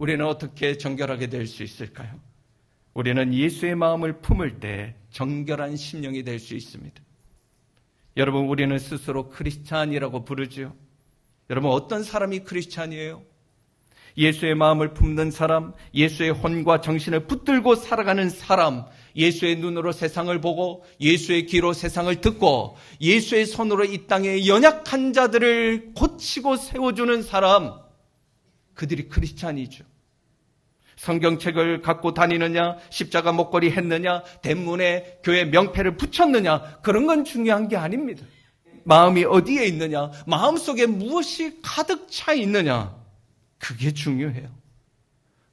우리는 어떻게 정결하게 될 수 있을까요? 우리는 예수의 마음을 품을 때 정결한 심령이 될 수 있습니다. 여러분, 우리는 스스로 크리스찬이라고 부르지요. 여러분, 어떤 사람이 크리스찬이에요? 예수의 마음을 품는 사람, 예수의 혼과 정신을 붙들고 살아가는 사람, 예수의 눈으로 세상을 보고 예수의 귀로 세상을 듣고 예수의 손으로 이 땅의 연약한 자들을 고치고 세워주는 사람, 그들이 크리스찬이죠. 성경책을 갖고 다니느냐, 십자가 목걸이 했느냐, 대문에 교회 명패를 붙였느냐, 그런 건 중요한 게 아닙니다. 마음이 어디에 있느냐, 마음 속에 무엇이 가득 차 있느냐, 그게 중요해요.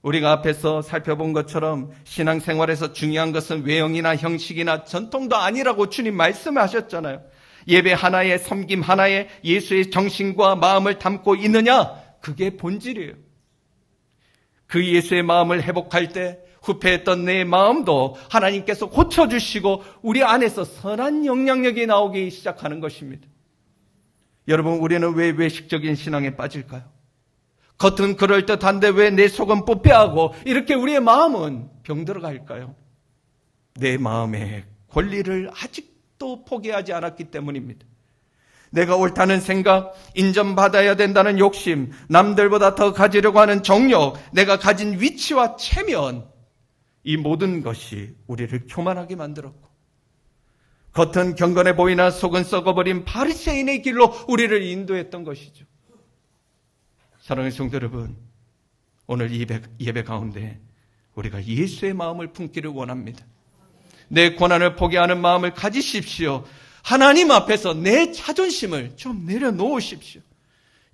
우리가 앞에서 살펴본 것처럼 신앙생활에서 중요한 것은 외형이나 형식이나 전통도 아니라고 주님 말씀하셨잖아요. 예배 하나에 섬김 하나에 예수의 정신과 마음을 담고 있느냐? 그게 본질이에요. 그 예수의 마음을 회복할 때 후패했던 내 마음도 하나님께서 고쳐주시고 우리 안에서 선한 영향력이 나오기 시작하는 것입니다. 여러분, 우리는 왜 외식적인 신앙에 빠질까요? 겉은 그럴듯한데 왜 내 속은 뽀빼하고 이렇게 우리의 마음은 병들어 갈까요? 내 마음의 권리를 아직도 포기하지 않았기 때문입니다. 내가 옳다는 생각, 인정받아야 된다는 욕심, 남들보다 더 가지려고 하는 정욕, 내가 가진 위치와 체면, 이 모든 것이 우리를 교만하게 만들었고, 겉은 경건해 보이나 속은 썩어버린 바리새인의 길로 우리를 인도했던 것이죠. 사랑하는 성도 여러분, 오늘 예배, 예배 가운데 우리가 예수의 마음을 품기를 원합니다. 내 고난을 포기하는 마음을 가지십시오. 하나님 앞에서 내 자존심을 좀 내려놓으십시오.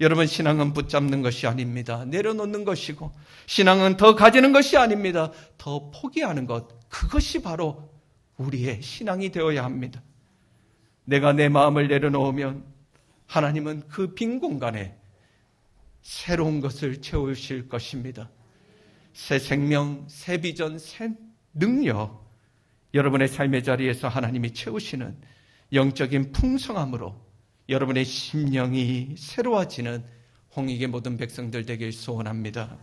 여러분, 신앙은 붙잡는 것이 아닙니다. 내려놓는 것이고, 신앙은 더 가지는 것이 아닙니다. 더 포기하는 것. 그것이 바로 우리의 신앙이 되어야 합니다. 내가 내 마음을 내려놓으면 하나님은 그 빈 공간에 새로운 것을 채우실 것입니다. 새 생명, 새 비전, 새 능력, 여러분의 삶의 자리에서 하나님이 채우시는 영적인 풍성함으로 여러분의 심령이 새로워지는 홍익의 모든 백성들 되길 소원합니다.